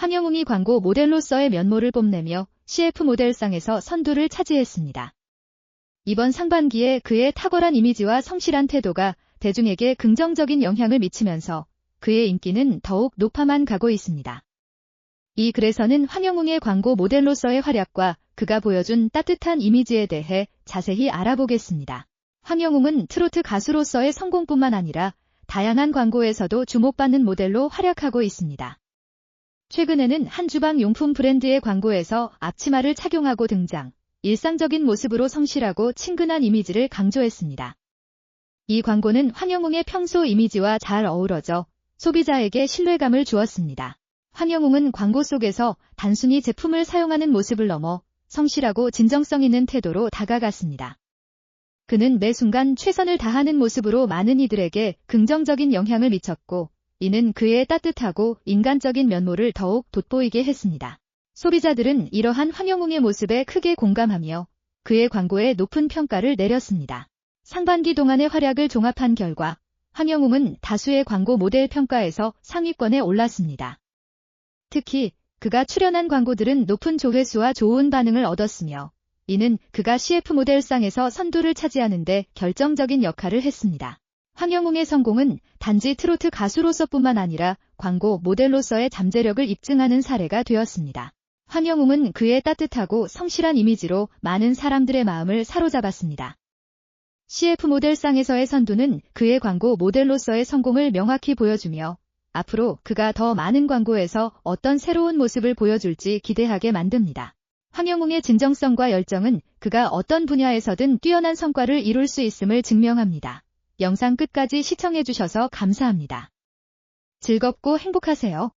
황영웅이 광고 모델로서의 면모를 뽐내며 CF 모델상에서 선두를 차지했습니다. 이번 상반기에 그의 탁월한 이미지와 성실한 태도가 대중에게 긍정적인 영향을 미치면서 그의 인기는 더욱 높아만 가고 있습니다. 이 글에서는 황영웅의 광고 모델로서의 활약과 그가 보여준 따뜻한 이미지에 대해 자세히 알아보겠습니다. 황영웅은 트로트 가수로서의 성공뿐만 아니라 다양한 광고에서도 주목받는 모델로 활약하고 있습니다. 최근에는 한 주방 용품 브랜드의 광고에서 앞치마를 착용하고 등장, 일상적인 모습으로 성실하고 친근한 이미지를 강조했습니다. 이 광고는 황영웅의 평소 이미지와 잘 어우러져 소비자에게 신뢰감을 주었습니다. 황영웅은 광고 속에서 단순히 제품을 사용하는 모습을 넘어 성실하고 진정성 있는 태도로 다가갔습니다. 그는 매 순간 최선을 다하는 모습으로 많은 이들에게 긍정적인 영향을 미쳤고, 이는 그의 따뜻하고 인간적인 면모를 더욱 돋보이게 했습니다. 소비자들은 이러한 황영웅의 모습에 크게 공감하며 그의 광고에 높은 평가를 내렸습니다. 상반기 동안의 활약을 종합한 결과 황영웅은 다수의 광고 모델 평가에서 상위권에 올랐습니다. 특히 그가 출연한 광고들은 높은 조회수와 좋은 반응을 얻었으며 이는 그가 CF 모델상에서 선두를 차지하는데 결정적인 역할을 했습니다. 황영웅의 성공은 단지 트로트 가수로서뿐만 아니라 광고 모델로서의 잠재력을 입증하는 사례가 되었습니다. 황영웅은 그의 따뜻하고 성실한 이미지로 많은 사람들의 마음을 사로잡았습니다. CF 모델상에서의 선두는 그의 광고 모델로서의 성공을 명확히 보여주며 앞으로 그가 더 많은 광고에서 어떤 새로운 모습을 보여줄지 기대하게 만듭니다. 황영웅의 진정성과 열정은 그가 어떤 분야에서든 뛰어난 성과를 이룰 수 있음을 증명합니다. 영상 끝까지 시청해주셔서 감사합니다. 즐겁고 행복하세요.